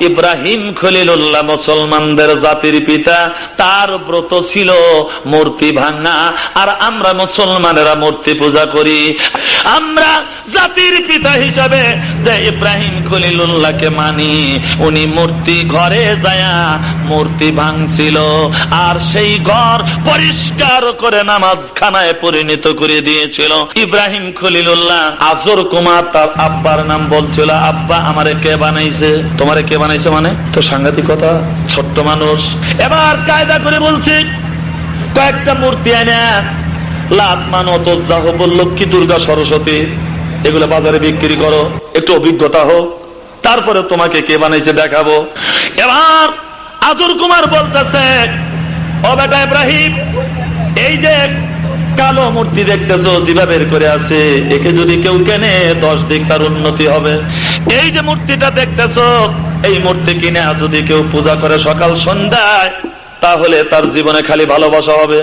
ইব্রাহিম খলিলুল্লাহ মুসলমানদের জাতির পিতা, তার ব্রত ছিল মূর্তি ভাঙ্গা আর আমরা মুসলমানেরা মূর্তি পূজা করি। আমরা জাতির পিতা হিসাবে যে ইব্রাহিম খলিলুল্লাহকে মানি, উনি মূর্তি ঘরে যায়া মূর্তি ভাঙছিল আর সেই ঘর পরিষ্কার করে নামাজ খানায় পরিণত করে দিয়েছিল। ইব্রাহিম খলিলুল্লাহ আজর কুমার তার আব্বার নাম বলছিল, আব্বা, আমারে কে বানাইছে? তোমারে কে বানাইছে মানে? তো সাংঘাতিক কথা ছোট্ট মানুষ। এবার কায়দা করে বলছি, কয়েকটা মূর্তি এনে লাত মানত জাহবল লক্ষ্মী দুর্গা সরস্বতী? এগুলো বাজারে বিক্রি করো, একটু অভিজ্ঞতা হোক তারপরে তোমাকে কে বানাইছে দেখাবো। এবার আজুর কুমার বলতেছে, ও বেটা ইব্রাহিম, এই যে কালো মূর্তি দেখতেছো বের করে আছে, একে যদি কেউ কেনে, দশ দিক তার উন্নতি হবে। এই যে মূর্তিটা দেখতেছো, এই মূর্তি কিনে যদি কেউ পূজা করে সকাল সন্ধ্যায়, তাহলে তার জীবনে খালি ভালোবাসা হবে।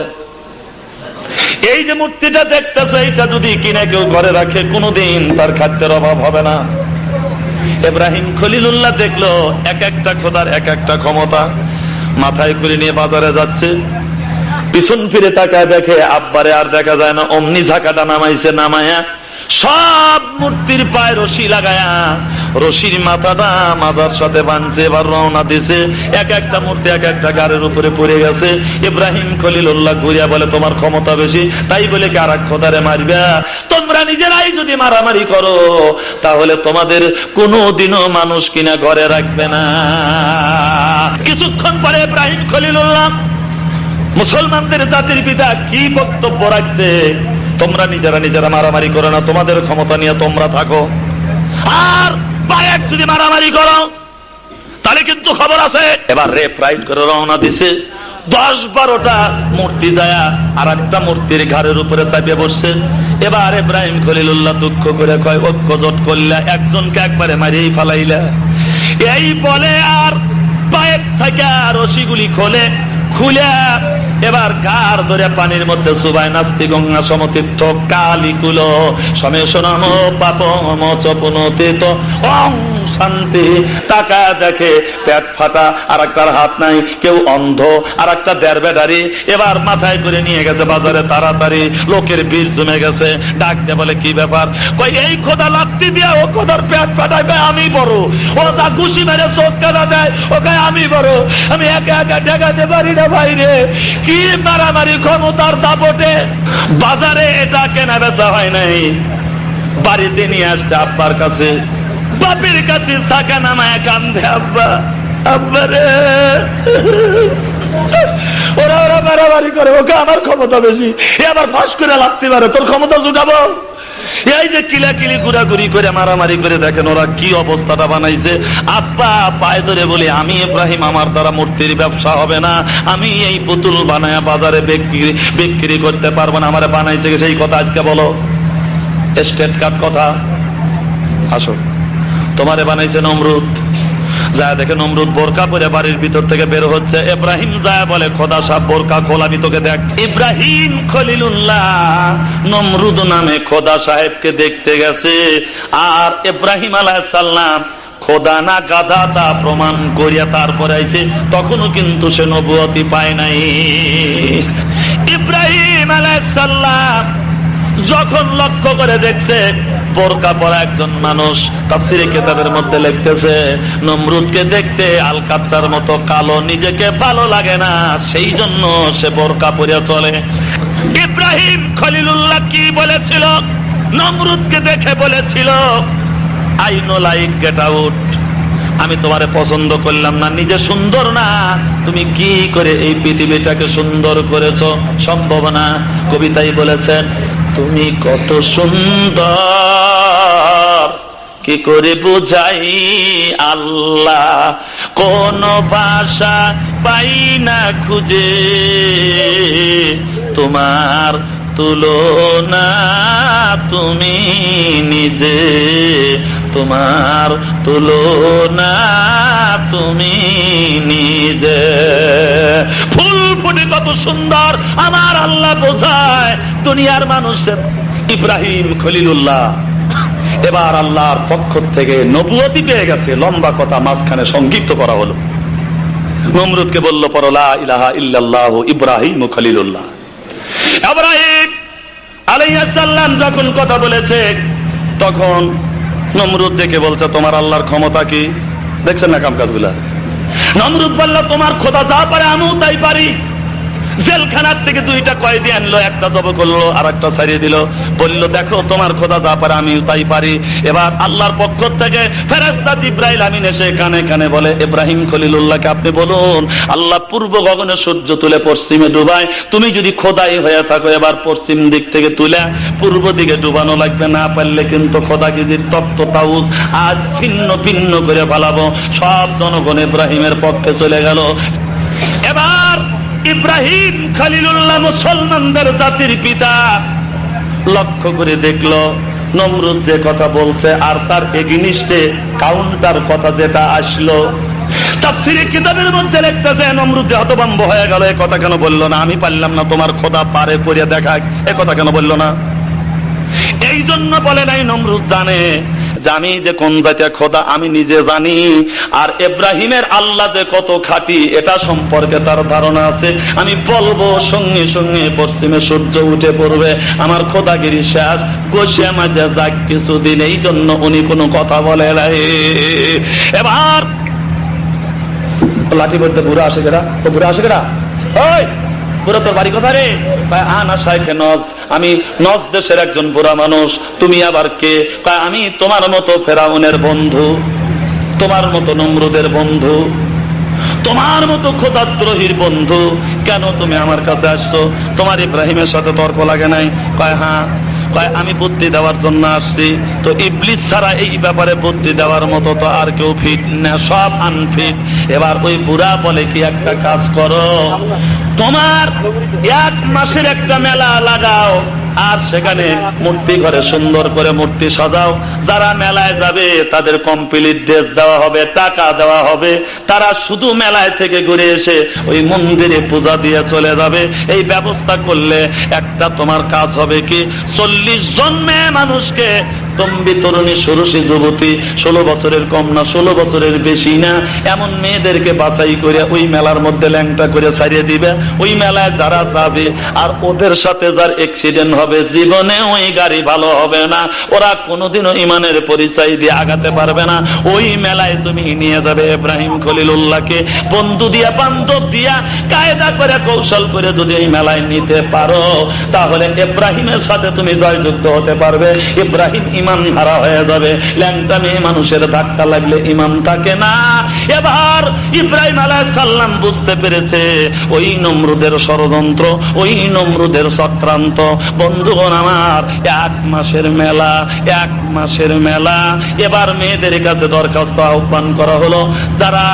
এই যে মূর্তিটা দেখতেছে এইটা যদি কিনে কেউ ঘরে রাখে, কোনোদিন তার খাদ্যের অভাব হবে না। ইব্রাহিম খলিলুল্লাহ দেখল, এক একটা খোদার এক একটা ক্ষমতা। মাথায় করে নিয়ে বাজারে যাচ্ছে। পিছন ফিরে তাকায় দেখে, আব্বারে আর দেখা যায় না, অমনি ঝাঁকাটা নামাইছে, নামায়া সব মূর্তির পায়ে রশি লাগায়া রশির মাথাটা মাথার সাথে বাঁধছে, এবার রওনা দিছে। এক একটা মূর্তি, এক একটা গাড়ির উপরে পড়ে গেছে। ইব্রাহিম খলিলুল্লাহ ঘুরিয়া বলে, তোমার ক্ষমতা বেশি। তাই বলে কি আর এক খোদারে মারবে? তোমরা নিজেরাই যদি মারামারি করো, তাহলে তোমাদের কোনো দিনও মানুষ কিনা ঘরে রাখবে না। কিছুক্ষণ পরে ইব্রাহিম খলিলুল্লাহ মুসলমানদের জাতির পিতা কি বক্তব্য রাখছে? তোমরা নিজেরা নিজেরা মারামারি করো না, তোমাদের ক্ষমতা নিয়ে তোমরা থাকো। আর বায়াক যদি মারামারি করো, তাহলে কিন্তু খবর আছে। এবার রেপ রাইট করে রওনা দিছে। দশ বারোটা মূর্তি যায়া, আর একটা মূর্তির ঘাড়ের উপরে চাপিয়ে বসছে। এবার ইব্রাহিম খলিলুল্লাহ দুঃখ করে কয়, ঐক্য জোট করলা একজনকে একবারে মারিয়েই ফালাইলা। এই বলে আর পায়ের থেকে রশিগুলি খোলে, খুলে এবার কার ধরে পানির মধ্যে সুবাই নাস্তি গঙ্গা সমতীর্থ কালিকুল? সমেশ নাম পাপ মচপুনতীত অং শান্তি। টাকা দেখে পেট ফাটা আর একটার হাত নাই, কেউ অন্ধ আর একটা দেড় বেডারি এবার মাথায় করে নিয়ে গেছে বাজারে তাড়াতাড়ি, লোকের বীর জমে গেছে। ডাক দিয়ে বলে, কি ব্যাপার? কই এই খোদা লাত্তি দিয়া ও খোদার পেট ফাটায় আমি বড়। ও যা ঘুষি মেরে চোখ কানা দেয়, ও কয়, আমি বড়। আমি একা একা ঠেকাতে পারি না বাইরে। কি মারামারি ক্ষমতার দাপটে। বাজারে এটা কেনা বেচা হয় নাই। বাড়িতে নিয়ে আসতে আব্বার কাছে। বাপের কাছে সাকা নামায় কান্দে আব্বা। আব্বা রে। ওরা ওরা মারামারি করে, ওকে আমার ক্ষমতা বেশি। এ আবার ফাঁস করে লাগতে পারে তোর ক্ষমতা জুটাবো। এই যে কিলাকিলি ঘুরাঘুরি করে মারামারি করে দেখেন ওরা কি অবস্থাটা বানাইছে। আব্বা পায়ে ধরে বলি, আমি ইব্রাহিম, আমার দ্বারা মূর্তির ব্যবসা হবে না। আমি এই পুতুল বানায় বাজারে বিক্রি বিক্রি করতে পারব না। আমার বানাইছে সেই কথা আজকে বলো। স্টেট কার্ড কথা। আসো। তোমারে বানাইছে নমরুদ। যা দেখে নমরুদ বোরকা পরে বাড়ির ভিতর থেকে বের হচ্ছে। ইব্রাহিম যায় বলে, খোদা সাহ বোরকা খোল, আমি তোকে দেখ। ইব্রাহিম খলিলুল্লাহ, নমরুদ নামে খোদা সাহেবকে দেখতে গেছে। আর ইব্রাহিম আলাহাল্লাম খোদা না গাধা তা প্রমাণ করিয়া তারপরে আইছে। তখনও কিন্তু সে নবুয়তি পায় নাই। ইব্রাহিম আলাহাল্লাম যখন লক্ষ্য করে দেখছে বোরকা পরা একজন মানুষ তাফসিরে কেতাবের মধ্যে লিখতেছে, নমরুদকে দেখতে আলকাত্তার মতো কালো, নিজেকে ভালো লাগে না, সেই জন্য সে বোরকা পরিয়া চলে। ইব্রাহিম খলিলুল্লাহ কি বলেছিল? নমরুদকে দেখে বলেছিল I no like, get out. আমি তোমারে পছন্দ করলাম না, নিজে সুন্দর না। তুমি কি করে এই পৃথিবীটাকে সুন্দর করেছ? সম্ভব না। কবিতাই বলেছেন তুমি কত সুন্দর। কি করে বুঝাই আল্লাহ? কোন ভাষা পাই না খুঁজে। তোমার তুলনা তুমি নিজে। তোমার তুলনা তুমি নিজে। ফুল ফুটে কত সুন্দর, আমার আল্লাহ বোঝায় দুনিয়ার মানুষের। ইব্রাহিম খলিলুল্লাহ, এবার আল্লাহর পক্ষ থেকে নবুয়তি পেয়ে গেছে, লম্বা কথা মাঝখানে সংক্ষিপ্ত করা হলো। নমরুদকে বলল পরলা ইলাহা ইল্লাল্লাহ ইব্রাহিম খলিলুল্লাহ। ইব্রাহিম আলাইহিসসালাম যখন কথা বলেছে, তখন নমরুদ দেখে বলছে, তোমার আল্লাহর ক্ষমতা কি? দেখছেন না কাম কাজগুলা নমরুদ বললা, তোমার খোদা যা পারে, আমিও তাই পারি। জেলখানার থেকে দুইটা কয়েদি আনলো, একটা জব করল আর একটা ছাড়িয়ে দিল। বলল, দেখো, তোমার খোদা যা পারে আমি তাই পারি। এবার আল্লাহর পক্ষ থেকে ফেরেস্তা জিব্রাইল আমিন এসে কানে কানে বলে, ইব্রাহিম খলিলুল্লাহকে আপনি বলুন, আল্লাহ পূর্ব গগনে সূর্য তুলে পশ্চিমে ডুবায়। তুমি যদি খোদাই হয়ে থাকো, এবার পশ্চিম দিক থেকে তুলে পূর্ব দিকে ডুবানো লাগবে। না পারলে কিন্তু খোদা খোদাগিজির তত্ত্ব তাউস আজ ছিন্ন ভিন্ন করে ফেলাবো। সব জনগণ ইব্রাহিমের পক্ষে চলে গেল। এবার ইব্রাহিম খালিলুল্লাহ মুসলমানদের জাতির পিতা। লক্ষ্য করে দেখল, নমরুদ যে কথা বলছে আর তার এগিনিস্টে কাউন্টার কথা যেটা আসলো। কিতাবের মধ্যে নমরুদ কথা কেন বলল না? আমি পারলাম না, তোমার খোদা পারে দেখা এ কথা কেন বলল না? এই জন্য বলে নাই, নমরুদ জানে জানি যে কোন জাতীয় খোদা, আমি নিজে জানি। আর ইব্রাহিমের আল্লাহ যে কত খাটি, এটা সম্পর্কে তার ধারণা আছে। আমি বলব, সঙ্গে সঙ্গে পশ্চিমে সূর্য উঠে পড়বে। আমার খোদাগিরি শেষ। বসে মাঝে যাক কিছুদিন, এই জন্য উনি কোনো কথা বলে নাই। এবার লাঠি বলতে বুড়া আসে কেরা তো বুড়া আসে কেরা ওই, বুড়া, তোর বাড়ি কোথায় রে? আনা শাইখে নজ। আমি নজ দেশের একজন বুড়া মানুষ, তুমি আবার কে? আমি তোমার মতো ফেরাউনের বন্ধু, তোমার মতো নমরুদের বন্ধু, তোমার মতো খোদাদ্রোহীর বন্ধু। কেন তুমি আমার কাছে আসছো? তোমার ইব্রাহিমের সাথে তর্ক লাগে নাই? কয় হ্যাঁ। কয়, আমি বুদ্ধি দেওয়ার জন্য আসছি। তো ইবলিস ছাড়া এই ব্যাপারে বুদ্ধি দেওয়ার মতো তো আর কেউ ফিট না, সব আনফিট এবার ওই বুড়া বলে কি একটা কাজ করো? তোমার এক মাসের একটা মেলা লাগাও, আর সেখানে মূর্তি ঘরে সুন্দর করে মূর্তি সাজাও। যারা মেলায় যাবে, তাদের কমপ্লিট ড্রেস দেওয়া হবে, টাকা দেওয়া হবে। তারা শুধু মেলায় থেকে ঘুরে এসে ওই মন্দিরে পূজা দিয়ে চলে যাবে। এই ব্যবস্থা করলে একটা তোমার কাজ হবে কি? চল্লিশ জন মানুষকে তম্বি তরুণী ষোড়শী যুবতী, ষোলো বছরের কম না, ষোলো বছরের বেশি না, এমন মেয়েদেরকে বাছাই করে ওই মেলার মধ্যে ল্যাংটা করে ছাড়িয়ে দিবে। ওই মেলায় যারা যাবে, আর ওদের সাথে যার অ্যাক্সিডেন্ট হবে, জীবনে ওই গাড়ি ভালো হবে না। ওরা কোনোদিনও ইমানের পরিচয় দিয়ে আগাতে পারবে না। ওই মেলায় তুমি নিয়ে যাবে ইব্রাহিম খলিলুল্লাহকে। বন্ধু দিয়া, বান্ধব দিয়া, কায়দা করে, কৌশল করে যদি এই মেলায় নিতে পারো, তাহলে ইব্রাহিমের সাথে তুমি জয়যুক্ত হতে পারবে। ইব্রাহিম ইমান হারা হয়ে যাবে। ল্যাংটা মেয়ে মানুষের ধাক্কা লাগলে ইমান থাকে না। এবার ইব্রাহিম সাল্লাম বুঝতে পেরেছে, ওই নমরুদের ষড়যন্ত্র, ওই নমরুদের চক্রান্ত। বন্ধুগণ আমার, এক মাসের মেলা, এক মাসের মেলা। এবার মেয়েদের কাছে দরখাস্ত আহ্বান করা হলো, যারা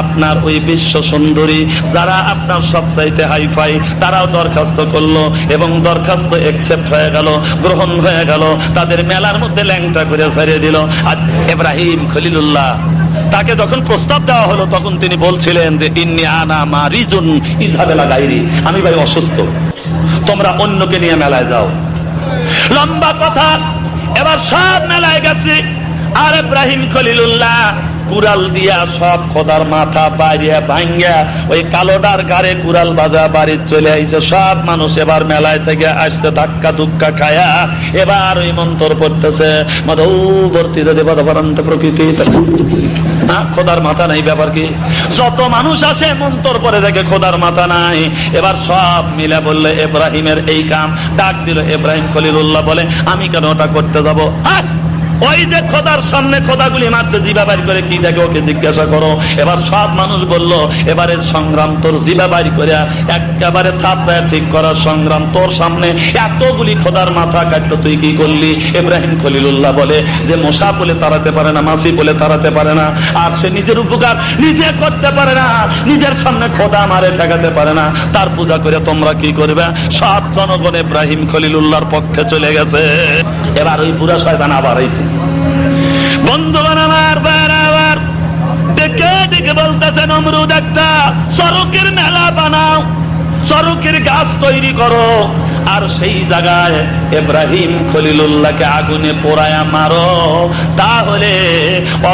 আপনার ওই বিশ্ব সুন্দরী, যারা আপনার সবচাইতে হাইফাই, তারাও দরখাস্ত করল এবং দরখাস্ত একসেপ্ট হয়ে গেল, গ্রহণ হয়ে গেল। তাদের মেলার মধ্যে ল্যাংটা করে ছাড়িয়ে দিল। আজ এব্রাহিম খলিলুল্লাহ তাকে যখন প্রস্তাব দেওয়া হলো, তখন তিনি বলছিলেন যে, ইন্নি আনা মারিজুন ইজাবেলা গাইরি আমি ভাই অসুস্থ। তোমরা অন্যকে নিয়ে মেলায় যাও। লম্বা কথা। এবার সব মেলায় গেছে। আর এব্রাহিম খলিলুল্লাহ কুড়াল দিয়া সব খোদার মাথা বাইরিয়া ভাঙ্গা ওই কালোডার গাড়ে কুড়াল বাজা বাড়ি চলে আইছে। সব মানুষ এবার মেলায় থেকে আসতে ধাক্কা ধুক্কা খায়া এবার ওই মন্তর পড়তেছে প্রকৃতি হ্যাঁ, খোদার মাথা নাই ব্যাপার কি? যত মানুষ আসে মন্তর পরে দেখে খোদার মাথা নাই। এবার সব মিলে বললে এব্রাহিমের এই কাম। ডাক দিল এব্রাহিম খলিলুল্লাহ বলে আমি কেন ওটা করতে যাব? হ্যাঁ ওই যে খোদার সামনে খোদাগুলি মারছে, জিবা বাড়ি করে কি দেখে ওকে জিজ্ঞাসা করো? এবার সব মানুষ বলল, এবারের সংগ্রাম তোর জিবা বাড়ি করে একেবারে থাপ ঠিক করার সংগ্রাম তোর সামনে। এতগুলি খোদার মাথা কাটলো, তুই কি করলি? ইব্রাহিম খলিলুল্লাহ বলে যে, মশা বলে তাড়াতে পারে না মাসি বলে তাড়াতে পারে না, আর সে নিজের উপকার নিজে করতে পারে না, নিজের সামনে খোদা মারে ঠেকাতে পারে না। তার পূজা করে তোমরা কি করবে? সব জনগণ ইব্রাহিম খলিলুল্লাহর পক্ষে চলে গেছে। এবার ওই বুড়া শয়তান আবার আইছে। বন্ধুগণ আমার বারাবার ডেকে ডেকে বলতেছে নমরুদ একটা সড়কের মেলা বানাও চরকের গাছ তৈরি করো, আর সেই জায়গায় এব্রাহিম খলিলুল্লাহকে আগুনে পোড়ায়া মারো, তাহলে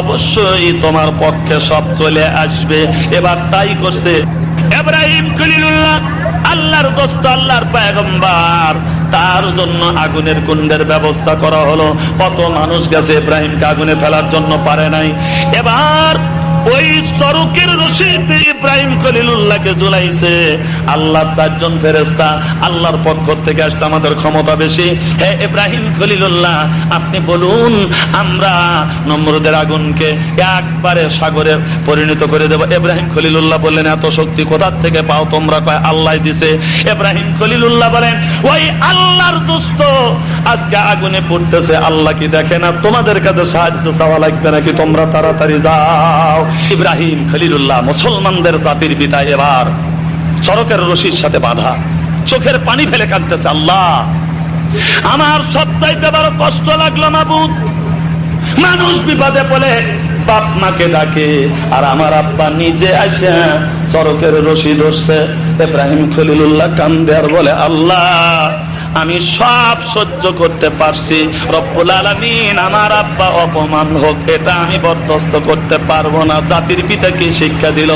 অবশ্যই তোমার পক্ষে সব চলে আসবে। এবার তাই করছে এব্রাহিম খলিলুল্লাহ, আল্লাহর দোস্ত, আল্লাহর পায়গম্বার তার জন্য আগুনের কুণ্ডের ব্যবস্থা করা হলো। কত মানুষ গেছে ইব্রাহিমকে আগুনে ফেলার জন্য পারে নাই। এবার ওই সড়কের রশিদ ইব্রাহিম খলিলুল্লাহকে জ্বলাইছে। আল্লাহর চারজন ফেরেস্তা আল্লাহর পক্ষ থেকে আসতে আমাদের ক্ষমতা বেশি। হে ইব্রাহিম খলিলুল্লাহ, আপনি বলুন, আমরা নম্রদের আগুনকে একবারে সাগরে পরিণত করে দেব। ইব্রাহিম খলিলুল্লাহ বললেন, এত শক্তি কোথার থেকে পাও তোমরা? কয়, আল্লাহ দিছে। ইব্রাহিম খলিলুল্লাহ বলেন, ওই আল্লাহর দুস্থ আজকে আগুনে পড়তেছে। আল্লাহ কি দেখে না? তোমাদের কাছে সাহায্য চাওয়া লাগবে নাকি? তোমরা তাড়াতাড়ি যাও। ইব্রাহিম খলিলুল্লাহ মুসলমানদের জাতির পিতা এবার। চরকের রশির সাথে বাধা। চোখের পানি ফেলে কাঁদতেছে আল্লাহ। আমার সপ্তাহে বড় কষ্ট লাগল মাবুদ। মানুষ বিপদে পড়ে বাপ মাকে ডাকে, আর আমার আব্বা নিজে আসে, চরকের রশি ধরছে। ইব্রাহিম খলিলুল্লাহ কান্দে আর বলে, আল্লাহ, আমি সব সহ্য করতে পারছি। রব্বুল আলামিন আমার আব্বা অপমান হোক, এটা আমি বরদস্ত করতে পারব না। জাতির পিতা কি শিক্ষা দিল।